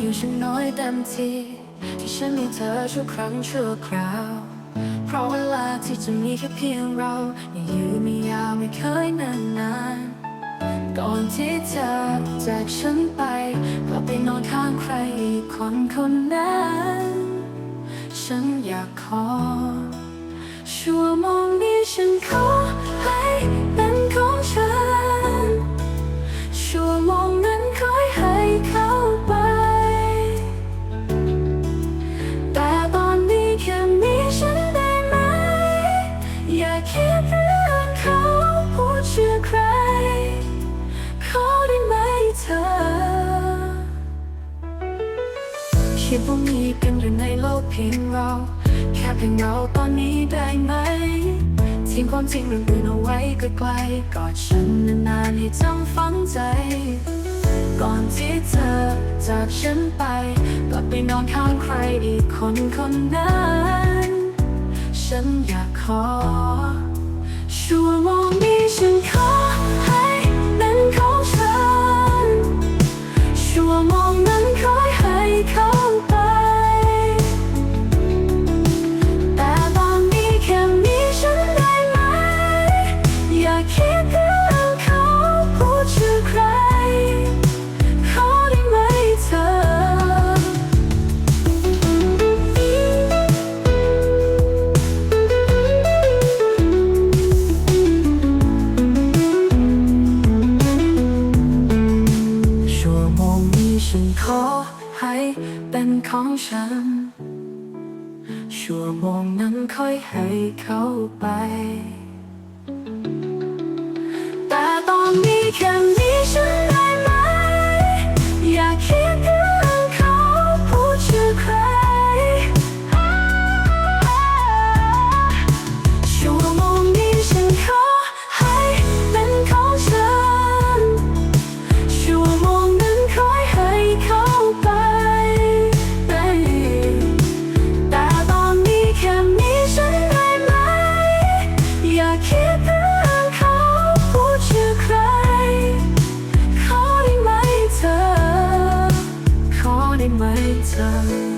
อยู่ฉันน้อยเต็มทีที่ฉันมีเธอชั่วครั้งชั่วคราว เพราะเวลาที่จะมีแค่เพียงเราไม่ยืนไม่ยาวไม่เคยนานนานก่อนที่เธอจากฉันไปกลับไปนอนข้างใครอีกคนคนนั้น ฉันอยากขอชั่วโมงนี้ฉันขอ คิดว่ามีกันอยู่ในโลกเพียงเรา แค่เพียงเราตอนนี้ได้ไหมทิ้งความจริงเรื่องอื่นเอาไว้ไกลๆกอดฉันนานๆให้จำฝังใจ ก่อนที่เธอจากฉันไปกลับไปนอนข้างใครอีกคนคนนั้น ฉันอยากขอ ชั่วโมงนี้ฉันขอให้เป็นของฉันชั่วโมง เป็นของฉัน ชั่วโมงนั้นค่อยให้เขาไป ไม่จำ